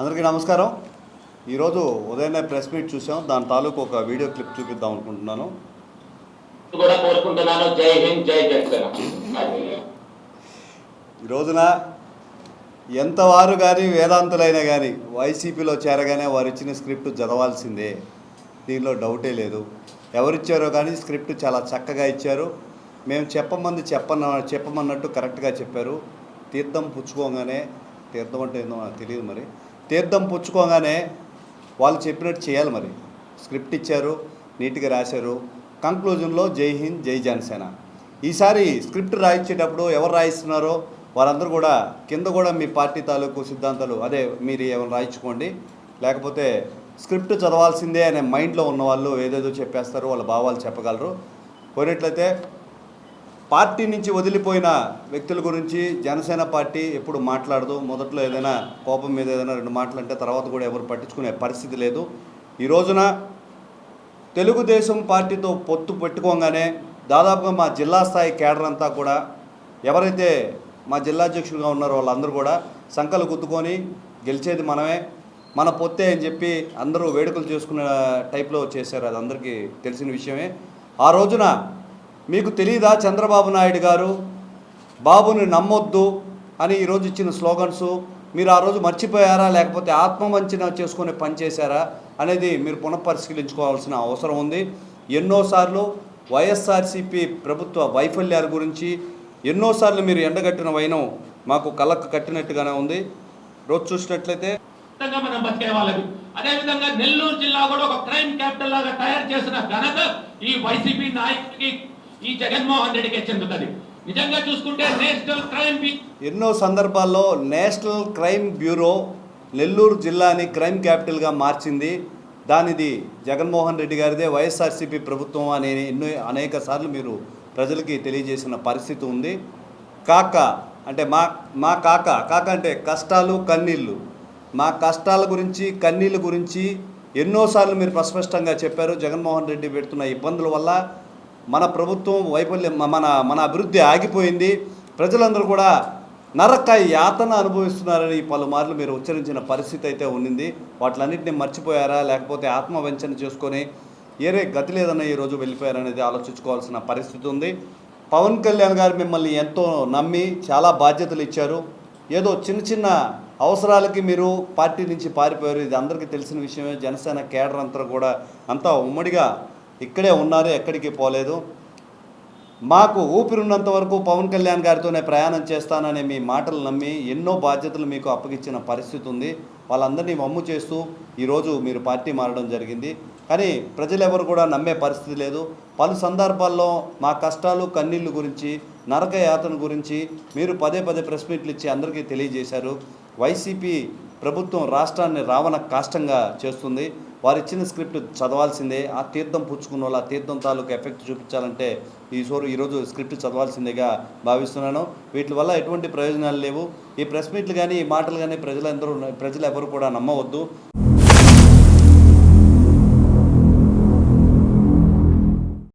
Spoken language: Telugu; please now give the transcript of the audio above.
అందరికీ నమస్కారం. ఈరోజు ఉదయాన్నే ప్రెస్ మీట్ చూసాం దాని తాలూకు ఒక వీడియో క్లిప్ చూపిద్దాం అనుకుంటున్నాను. కూడా కోరుకుంటున్నాను. జై హింద్ జై జనసేన అది. ఈ రోజున ఎంతవారు కానీ వేదాంతులైనా కానీ వైసీపీలో చేరగానే వారు ఇచ్చిన స్క్రిప్ట్ చదవాల్సిందే. దీనిలో డౌటే లేదు. ఎవరిచ్చారో కానీ స్క్రిప్ట్ చాలా చక్కగా ఇచ్చారు. మేము చెప్పమంది చెప్పన చెప్పమన్నట్టు కరెక్ట్గా చెప్పారు. తీర్థం పుచ్చుకోగానే తీర్థం అంటే ఏందో నాకు తెలియదు మరి. తీర్థం పుచ్చుకోగానే వాళ్ళు చెప్పినట్టు చేయాలి మరి. స్క్రిప్ట్ ఇచ్చారు నీట్గా రాశారు. కంక్లూజన్లో జై హింద్ జై జనసేన. ఈసారి స్క్రిప్ట్ రాయించేటప్పుడు ఎవరు రాయిస్తున్నారో వారందరూ కూడా కింద కూడా మీ పార్టీ తాలూకు సిద్ధాంతాలు అదే మీరు ఏమైనా రాయించుకోండి. లేకపోతే స్క్రిప్ట్ చదవాల్సిందే అనే మైండ్లో ఉన్న వాళ్ళు ఏదేదో చెప్పేస్తారు వాళ్ళ భావాలు చెప్పగలరు. పోయినట్లయితే పార్టీ నుంచి వదిలిపోయిన వ్యక్తుల గురించి జనసేన పార్టీ ఎప్పుడు మాట్లాడదు. మొదట్లో ఏదైనా కోపం మీద ఏదైనా రెండు మాటలు అంటే తర్వాత కూడా ఎవరు పట్టించుకునే పరిస్థితి లేదు. ఈ రోజున తెలుగుదేశం పార్టీతో పొత్తు పెట్టుకోగానే దాదాపుగా మా జిల్లా స్థాయి కేడర్ అంతా కూడా ఎవరైతే మా జిల్లా అధ్యక్షులుగా ఉన్నారో వాళ్ళందరూ కూడా సంకలు గుద్దుకొని గెలిచేది మనమే. మన పొత్తే అని చెప్పి అందరూ వేడుకలు చేసుకునే టైప్లో చేశారు. అది అందరికీ తెలిసిన విషయమే. ఆ రోజున మీకు తెలియదా చంద్రబాబు నాయుడు గారు? బాబుని నమ్మొద్దు అని ఈరోజు ఇచ్చిన స్లోగన్స్ మీరు ఆ రోజు మర్చిపోయారా? లేకపోతే ఆత్మవంచన చేసుకునే పని చేశారా అనేది మీరు పునఃపరిశీలించుకోవాల్సిన అవసరం ఉంది. ఎన్నోసార్లు వైఎస్ఆర్సీపీ ప్రభుత్వ వైఫల్యాల గురించి ఎన్నోసార్లు మీరు ఎండగట్టిన వైనం మాకు కళ్ళకు కట్టినట్టుగానే ఉంది. రోజు చూసినట్లయితే మనం నెల్లూరు జిల్లా కూడా ఒక క్రైమ్ క్యాపిటల్ లాగా తయారు చేసిన ఘనత ఈ వైసీపీ నాయకుడికి ఈ జగన్మోహన్ రెడ్డికి చెందుతుంది. నిజంగా చూసుకుంటే నేషనల్ క్రైమ్ ఎన్నో సందర్భాల్లో నేషనల్ క్రైమ్ బ్యూరో నెల్లూరు జిల్లాని క్రైమ్ క్యాపిటల్గా మార్చింది. దానిది జగన్మోహన్ రెడ్డి గారిదే. వైఎస్ఆర్సీపీ ప్రభుత్వం అనే ఎన్నో అనేక సార్లు మీరు ప్రజలకి తెలియజేసిన పరిస్థితి ఉంది. కాక అంటే మా మా కాక కాక అంటే కష్టాలు కన్నీళ్ళు. మా కష్టాల గురించి కన్నీళ్ళ గురించి ఎన్నోసార్లు మీరు ప్రస్పష్టంగా చెప్పారు. జగన్మోహన్ రెడ్డి పెడుతున్న ఇబ్బందుల వల్ల మన ప్రభుత్వం వైఫల్యం మన మన అభివృద్ధి ఆగిపోయింది. ప్రజలందరూ కూడా నరక యాతన అనుభవిస్తున్నారని పలుమార్లు మీరు ఉచ్చరించిన పరిస్థితి అయితే ఉన్నింది. వాటిలన్నింటినీ మర్చిపోయారా? లేకపోతే ఆత్మవంచన చేసుకొని ఏరే గతి లేదన్న ఈరోజు వెళ్ళిపోయారనేది ఆలోచించుకోవాల్సిన పరిస్థితి ఉంది. పవన్ కళ్యాణ్ గారు మిమ్మల్ని ఎంతో నమ్మి చాలా బాధ్యతలు ఇచ్చారు. ఏదో చిన్న చిన్న అవసరాలకి మీరు పార్టీ నుంచి పారిపోయారు. ఇది అందరికీ తెలిసిన విషయమే. జనసేన కేడర్ అంతా కూడా అంతా ఉమ్మడిగా ఇక్కడే ఉన్నారు ఎక్కడికి పోలేదు. మాకు ఊపిరున్నంత వరకు పవన్ కళ్యాణ్ గారితోనే ప్రయాణం చేస్తాననే మీ మాటలు నమ్మి ఎన్నో బాధ్యతలు మీకు అప్పగించిన పరిస్థితి ఉంది. వాళ్ళందరినీ వమ్ము చేస్తూ ఈరోజు మీరు పార్టీ మారడం జరిగింది. కానీ ప్రజలెవరు కూడా నమ్మే పరిస్థితి లేదు. పలు సందర్భాల్లో మా కష్టాలు కన్నీళ్ళు గురించి నరక యాతన గురించి మీరు పదే పదే ప్రెస్ మీట్లు ఇచ్చి అందరికీ తెలియజేశారు. వైసీపీ ప్రభుత్వం రాష్ట్రాన్ని రావణ కాష్టంగా చేస్తుంది. వారు ఇచ్చిన స్క్రిప్ట్ చదవాల్సిందే ఆ తీర్థం పుచ్చుకున్న వాళ్ళు ఆ తీర్థం తాలూకు ఎఫెక్ట్ చూపించాలంటే ఈ సోరు ఈరోజు స్క్రిప్ట్ చదవాల్సిందేగా భావిస్తున్నాను. వీటి వల్ల ఎటువంటి ప్రయోజనాలు లేవు. ఈ ప్రెస్ మీట్లు కానీ ఈ మాటలు కానీ ప్రజలందరూ ప్రజలు ఎవరు కూడా నమ్మవద్దు.